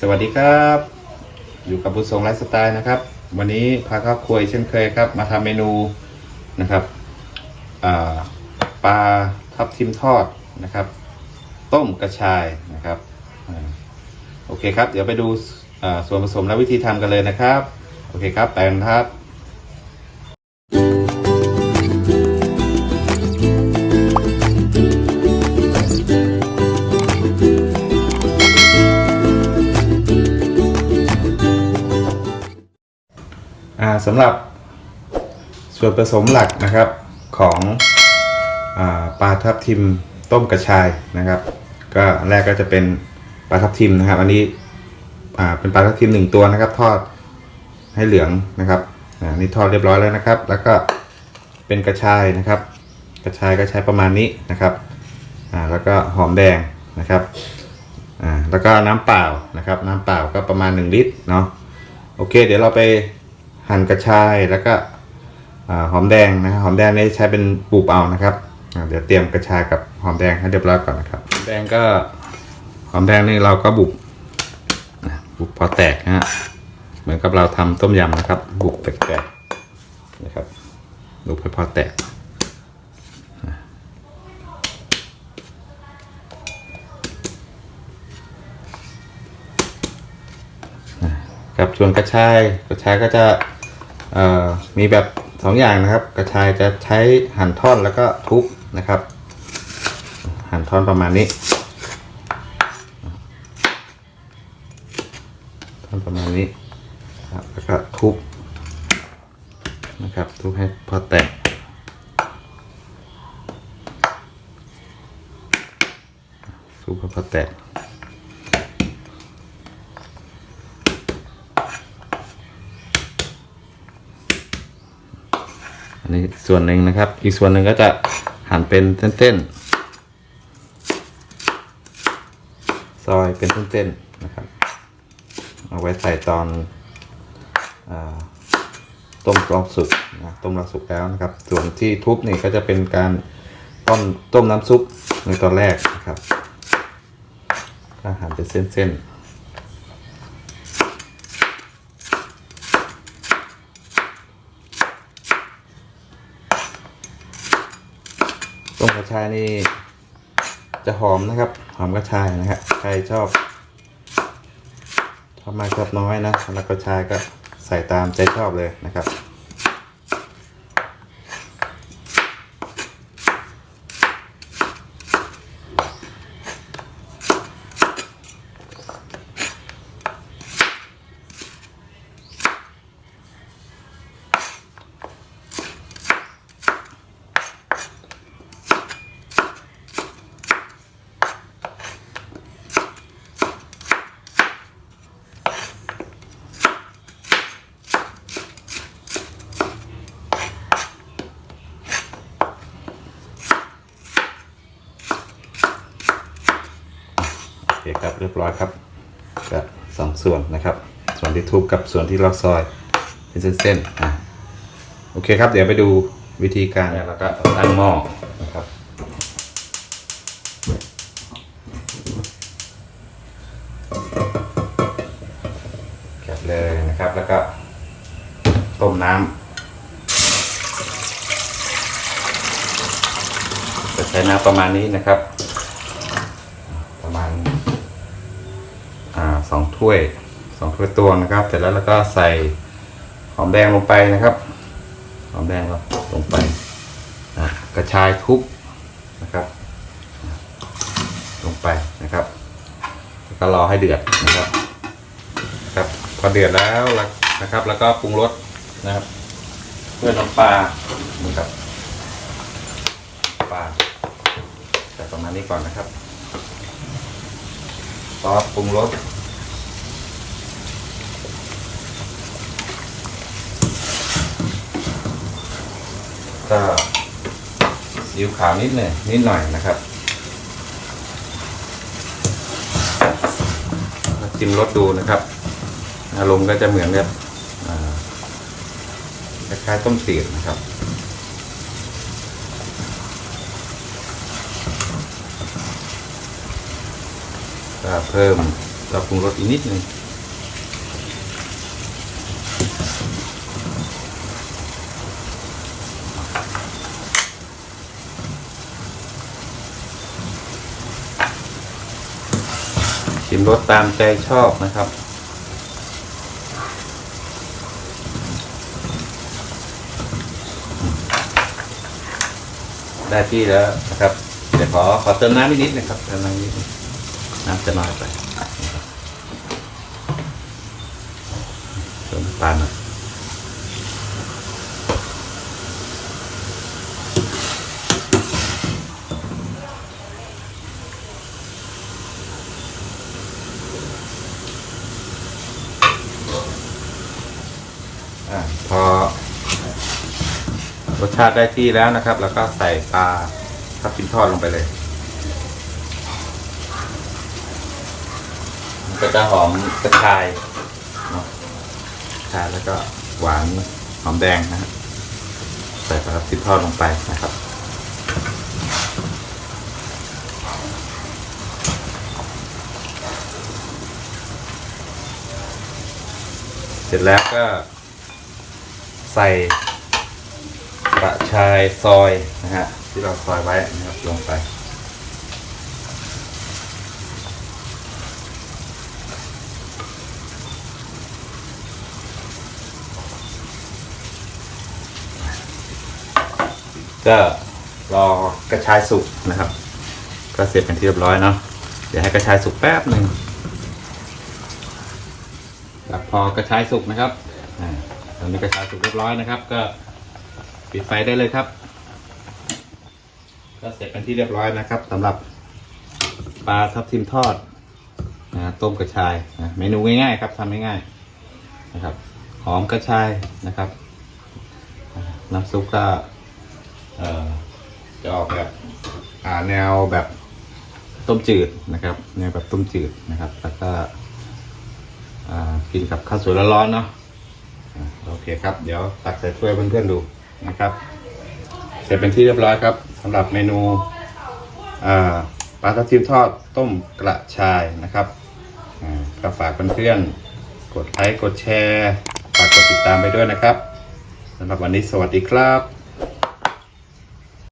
สวัสดีครับ อยู่กับบุญทรงไลฟ์สไตล์นะครับ วันนี้พาครอบครัวเช่นเคยครับ มาทำเมนูนะครับปลาทับทิมทอดนะครับ ต้มกระชายนะครับโอเคครับ เดี๋ยวไปดูส่วนผสมและวิธีทำกันเลยนะครับ โอเคครับไปกันครับ สำหรับส่วนผสมหลักนะครับของอปลาทับทิมต้มกระชายนะครับ ก็แรกก็จะเป็นปลาทับทิมนะครับ อันนี้เป็นปลาทับทิมหนึ่งตัวนะครับ ทอดให้เหลืองนะครับอ่านี่ทอดเรียบร้อยแล้วนะครับ แล้วก็เป็นกระชายนะครับ กระชายก็ใช้ประมาณนี้นะครับแล้วก็หอมแดงนะครับแล้วก็น้ำเปล่านะครับ น้ำเปล่าก็ประมาณ 1 ลิตรเนาะโอเค เดี๋ยวเราไป หั่นกระชายแล้วก็หอมแดงนะครับหอมแดงนี่ใช้เป็นปลูกเอานะครับเดี๋ยวเตรียมกระชายกับหอมแดงให้เรียบร้อยก่อนนะครับหอมแดงก็หอมแดงนี่เราก็บุกอะบุกพอแตกนะฮะเหมือนกับเราทำต้มยำนะครับ บุกแตกๆนะครับบุกให้พอแตกอะครับส่วนกระชายกระชายก็จะ มีแบบสองอย่างนะครับ กระชายจะใช้หั่นท่อนแล้วก็ทุบนะครับ หั่นท่อนประมาณนี้ท่อนประมาณนี้ครับแล้วก็ทุบนะครับ ทุบให้พอแตกทุบให้พอแตก นนี้ส่วนหนึ่งนะครับ อีกส่วนหนึ่งก็จะหั่นเป็นเส้นๆ ซอยเป็นเส้นๆนะครับ เอาไว้ใส่ตอนอต้มรอบสุกนะต้มรอบสุกแล้วนะครับ ส่วนที่ทุบนี่ก็จะเป็นการต้มต้มน้ำซุปในตอนแรกนะครับก็หั่นเป็นเส้นๆ ต้มกระชายนี่จะหอมนะครับ หอมกระชายนะครับใครชอบชอบมากชอบน้อยนะแล้วกระชายก็ใส่ตามใจชอบเลยนะครับ เรียบร้อยครับก็สองส่วนนะครับ ส่วนที่ทุบกับส่วนที่เราซอยเป็นเส้นๆอะโอเคครับ เดี๋ยวไปดูวิธีการแล้วก็ตั้งหม้อนะครับแกะเลยนะครับแล้วก็ต้มน้ำจะใช้น้ำประมาณนี้นะครับ ประมาณ อ่า สองถ้วยสองถ้วยตวงนะครับ เสร็จแล้วเราก็ใส่หอมแดงลงไปนะครับ หอมแดงเราลงไปอะกระชายทุบนะครับ ลงไปนะครับแล้วก็รอให้เดือดนะครับครับพอเดือดแล้วนะครับ แล้วก็ปรุงรสนะครับเพื่อน้ำปลานะครับปลาแต่ประมาณนี้ก่อนนะครับซอสปรุงรส ก็ซีอิ๊วขาวนิดหน่อยนิดหน่อยนะครับจิ้มรสดูนะครับ อารมณ์ก็จะเหมือนแบบคล้ายๆต้มจืดนะครับก็เพิ่มเราปรุงรสอีกนิดนึง ชิมรสตามใจชอบนะครับ ได้ที่แล้วนะครับ เดี๋ยวขอขอเติมน้ำนิดนิดนะครับเติมน้ำนิดนึงน้ำจะน้อยไปเติมน้ำตาลหน่อย พอรสชาติได้ที่แล้วนะครับ แล้วก็ใส่ปลาทับทิมทอดลงไปเลยก็จะหอมกระชายเนาะกระชาแล้วก็หวานหอมแดงนะฮะใส่ปลาทับทิมทอดลงไปนะครับเสร็จแล้วก็ ใส่กระชายซอยนะฮะที่เราซอยไว้นะครับลงไปก็รอกระชายสุกนะครับ ก็เสร็จเป็นที่เรียบร้อยเนาะเดี๋ยวให้กระชายสุกแป๊บหนึ่งแล้วพอกระชายสุกนะครับ ตอนนี้กระชายสุกเรียบร้อยนะครับ ก็ปิดไฟได้เลยครับ ก็เสร็จเป็นที่เรียบร้อยนะครับสำหรับปลาทับทิมทอดนะต้มกระชายนะเมนูง่ายๆครับทำง่ายๆนะครับหอมกระชายนะครับน้ำซุปก็จะออกแบบอ่าแนวแบบต้มจืดนะครับแนวแบบต้มจืดนะครับ แล้วก็กินกับข้าวสวยร้อนๆเนาะ โอเคครับ เดี๋ยวตักใส่ถ้วยเพื่อนๆดูนะครับ เสร็จเป็นที่เรียบร้อยครับสำหรับเมนูปลาทับทิมทอดต้มกระชายนะครับก็ฝากเพื่อนๆกดไลค์กดแชร์ ฝากกดติดตามไปด้วยนะครับสำหรับวันนี้สวัสดีครับ